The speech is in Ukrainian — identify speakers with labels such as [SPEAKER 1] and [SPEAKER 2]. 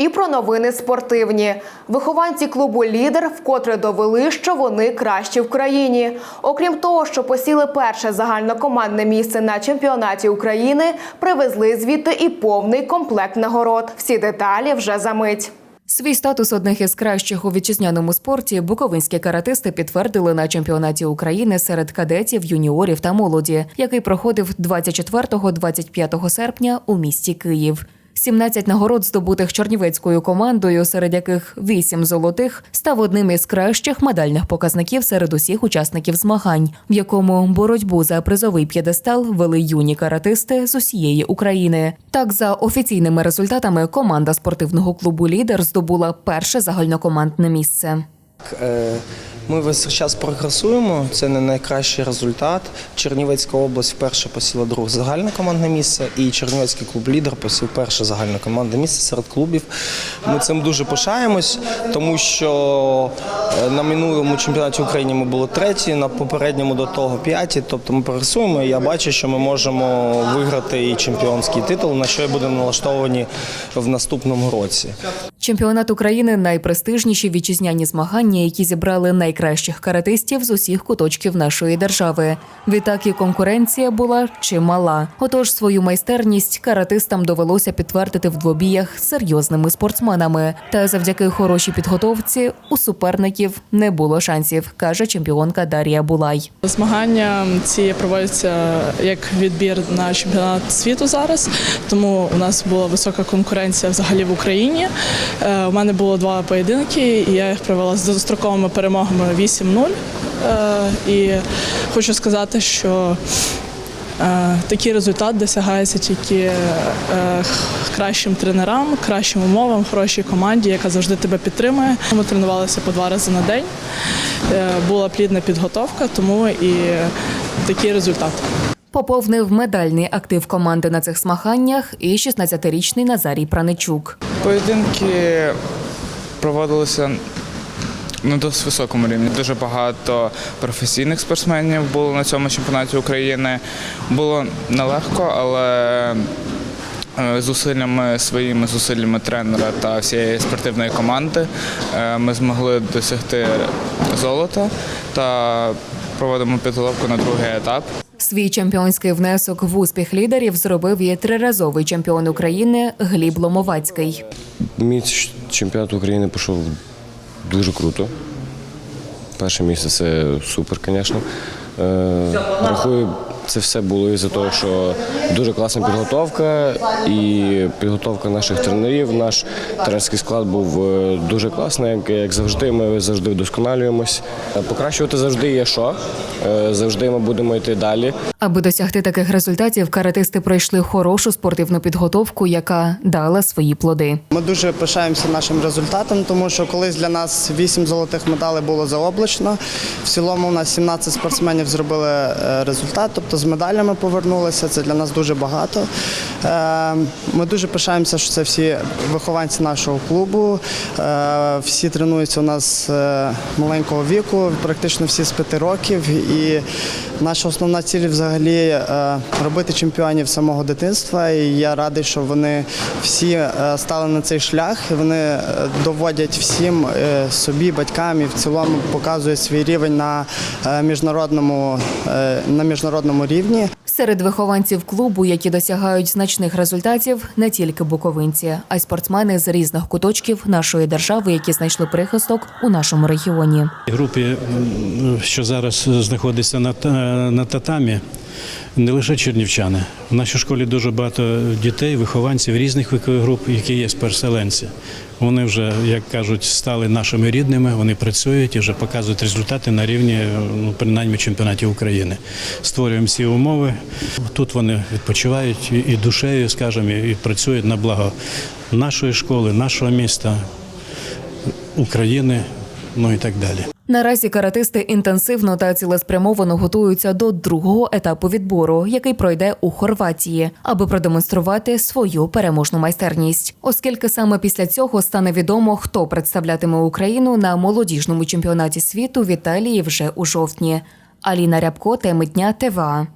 [SPEAKER 1] і про новини спортивні. Вихованці клубу Лідер вкотре довели, що вони кращі в країні. Окрім того, що посіли перше загальнокомандне місце на чемпіонаті України, привезли звідти і повний комплект нагород. Всі деталі вже за мить.
[SPEAKER 2] Свій статус одних із кращих у вітчизняному спорті буковинські каратисти підтвердили на чемпіонаті України серед кадетів, юніорів та молоді, який проходив 24-25 серпня у місті Київ. 17 нагород, здобутих чернівецькою командою, серед яких 8 золотих, став одним із кращих медальних показників серед усіх учасників змагань, в якому боротьбу за призовий п'єдестал вели юні каратисти з усієї України. Так, за офіційними результатами, команда спортивного клубу Лідер здобула перше загальнокомандне місце.
[SPEAKER 3] Е, Ми весь час прогресуємо. Це не найкращий результат. Чернівецька область вперше посіла друге загальне командне місце, і Чернівецький клуб лідер посів перше загальне командне місце серед клубів. Ми цим дуже пишаємось, тому що е, на минулому чемпіонаті України ми були треті, на попередньому до того п'яті. Тобто ми прогресуємо. І я бачу, що ми можемо виграти і чемпіонський титул, на що будемо налаштовані в наступному році.
[SPEAKER 2] Чемпіонат України найпрестижніші вітчизняні змагання, які зібрали найкращих каратистів з усіх куточків нашої держави. Відтак і конкуренція була чимала. Отож, свою майстерність каратистам довелося підтвердити в двобіях серйозними спортсменами. Та завдяки хорошій підготовці у суперників не було шансів, каже чемпіонка Дар'я Булай.
[SPEAKER 4] Змагання ці проводяться як відбір на чемпіонат світу зараз, тому у нас була висока конкуренція взагалі в Україні. Е, У мене було два поєдинки, і я їх провела з достроковими перемогами 8-0. Е, І хочу сказати, що е, такий результат досягається тільки кращим тренерам, кращим умовам, хорошій команді, яка завжди тебе підтримує. Ми тренувалися по два рази на день. Була плідна підготовка, тому і такий результат.
[SPEAKER 2] Поповнив медальний актив команди на цих змаганнях і 16-річний Назарій Праничук.
[SPEAKER 5] Поєдинки проводилися на досить високому рівні. Дуже багато професійних спортсменів було на цьому чемпіонаті України. Було нелегко, але е, зусиллями своїми зусиллями тренера та всієї спортивної команди е, ми змогли досягти золота та проводимо підготовку на другий етап.
[SPEAKER 2] Свій чемпіонський внесок в успіх лідерів зробив і триразовий чемпіон України Гліб Ломовацький.
[SPEAKER 6] Мій чемпіонат України пішов дуже круто. Перше місце це супер, звісно. Е, рахую, це все було із-за того, що дуже класна підготовка і підготовка наших тренерів. Наш тренерський склад був е, дуже класний, як, як завжди. Ми завжди вдосконалюємось. Е, Покращувати завжди є що. Е, завжди ми будемо йти далі.
[SPEAKER 2] Аби досягти таких результатів, каратисти пройшли хорошу спортивну підготовку, яка дала свої плоди.
[SPEAKER 7] Ми дуже пишаємося нашим результатом, тому що колись для нас 8 золотих медалей було заоблачно. В цілому у нас 17 спортсменів зробили результат, тобто з медалями повернулися. Це для нас дуже багато. Е, Ми дуже пишаємося, що це всі вихованці нашого клубу. Е, Всі тренуються у нас е, маленького віку, практично всі з 5 років. І наша основна ціль взагалі робити чемпіонів самого дитинства. І я радий, що вони всі стали на цей шлях. і Вони доводять всім собі, батькам і в цілому показують свій рівень на міжнародному на міжнародному рівні.
[SPEAKER 2] Серед вихованців клубу, які досягають значних результатів, не тільки буковинці, а й спортсмени з різних куточків нашої держави, які знайшли прихисток у нашому регіоні.
[SPEAKER 8] групі, що зараз знаходиться на, та- на татамі, не лише чернівчани. В нашій школі дуже багато дітей, вихованців різних вікових груп, які є переселенці. Вони вже, як кажуть, стали нашими рідними, вони працюють і вже показують результати на рівні, ну, принаймні, чемпіонатів України. Створюємо всі умови. Тут вони відпочивають і, душею, скажімо, і працюють на благо нашої школи, нашого міста, України, ну і так далі.
[SPEAKER 2] Наразі каратисти інтенсивно та цілеспрямовано готуються до другого етапу відбору, який пройде у Хорватії, аби продемонструвати свою переможну майстерність. Оскільки саме після цього стане відомо, хто представлятиме Україну на молодіжному чемпіонаті світу в Італії вже у жовтні. Аліна Рябко, теми дня ТВА.